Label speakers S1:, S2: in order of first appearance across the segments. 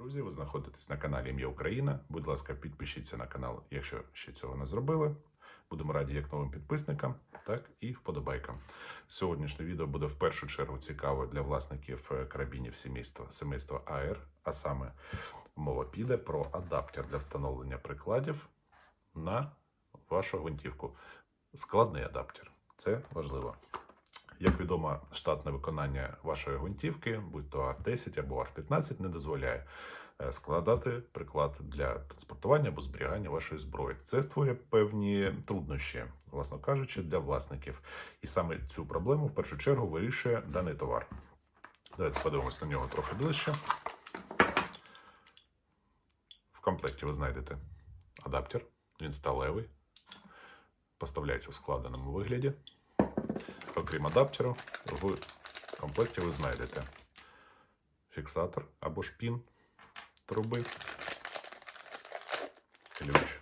S1: Друзі, ви знаходитесь на каналі Ім'я Україна. Будь ласка, підпишіться на канал, якщо ще цього не зробили. Будемо раді як новим підписникам, так і вподобайкам. Сьогоднішнє відео буде в першу чергу цікаво для власників е, карабінів сімейства, семейства АР, а саме мова піде про адаптер для встановлення прикладів на вашу гвинтівку. Складний адаптер. Це важливо. Як відомо, штатне виконання вашої гвинтівки, будь то R10 або R15, не дозволяє е, складати приклад для транспортування або зберігання вашої зброї. Це створює певні труднощі, власно кажучи, для власників. І саме цю проблему в першу чергу вирішує даний товар. Давайте подивимось на нього трохи ближче. В комплекті ви знайдете адаптер, він сталевий, поставляється в складеному вигляді. Окрім адаптеру, в комплекті ви знайдете фіксатор або шпін труби, ключ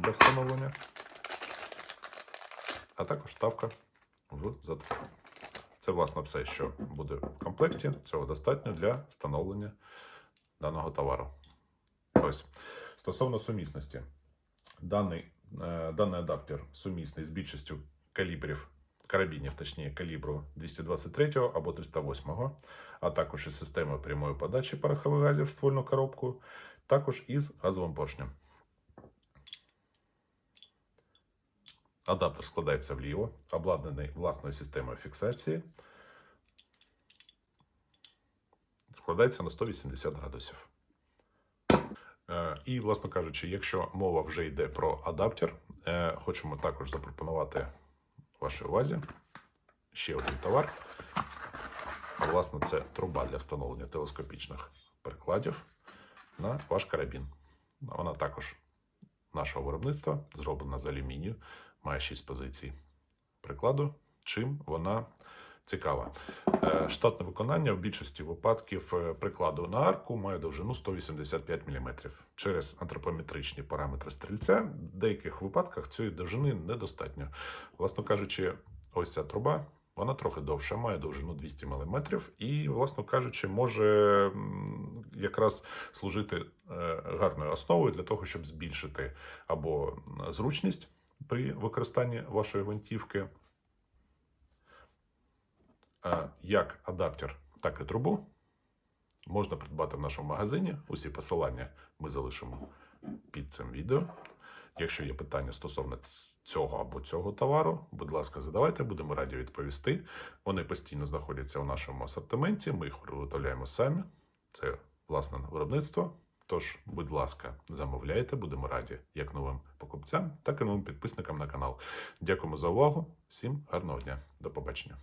S1: для встановлення, а також вставка в затвор. Це, власне, все, що буде в комплекті. Цього достатньо для встановлення даного товару. Ось. Стосовно сумісності, даний, е, даний адаптер сумісний з більшістю калібрів карабінів, точніше калібру 223 або 308, а також із системою прямої подачі порохових газів в ствольну коробку, також із газовим поршнем. Адаптер складається вліво, обладнаний власною системою фіксації. Складається на 180 градусів. Е, І, власно кажучи, якщо мова вже йде про адаптер, е, хочемо також запропонувати вашій увазі ще один товар. Власне, це труба для встановлення телескопічних прикладів на ваш карабін. Вона також нашого виробництва, зроблена з алюмінію, має 6 позицій прикладу. Чим вона цікава? Е, Штатне виконання в більшості випадків е, прикладу на арку має довжину 185 мм. Через антропометричні параметри стрільця в деяких випадках цієї довжини недостатньо. Власно кажучи, ось ця труба. Вона трохи довша, має довжину 200 мм і, власно кажучи, може якраз служити е, гарною основою для того, щоб збільшити або зручність при використанні вашої гвинтівки, як адаптер, так і трубу можна придбати в нашому магазині. Усі посилання ми залишимо під цим відео. Якщо є питання стосовно цього або цього товару, будь ласка, задавайте, будемо раді відповісти. Вони постійно знаходяться у нашому асортименті. Ми їх виготовляємо самі. Це власне виробництво. Тож, будь ласка, замовляйте, будемо раді як новим покупцям, так і новим підписникам на канал. Дякуємо за увагу. Всім гарного дня. До побачення.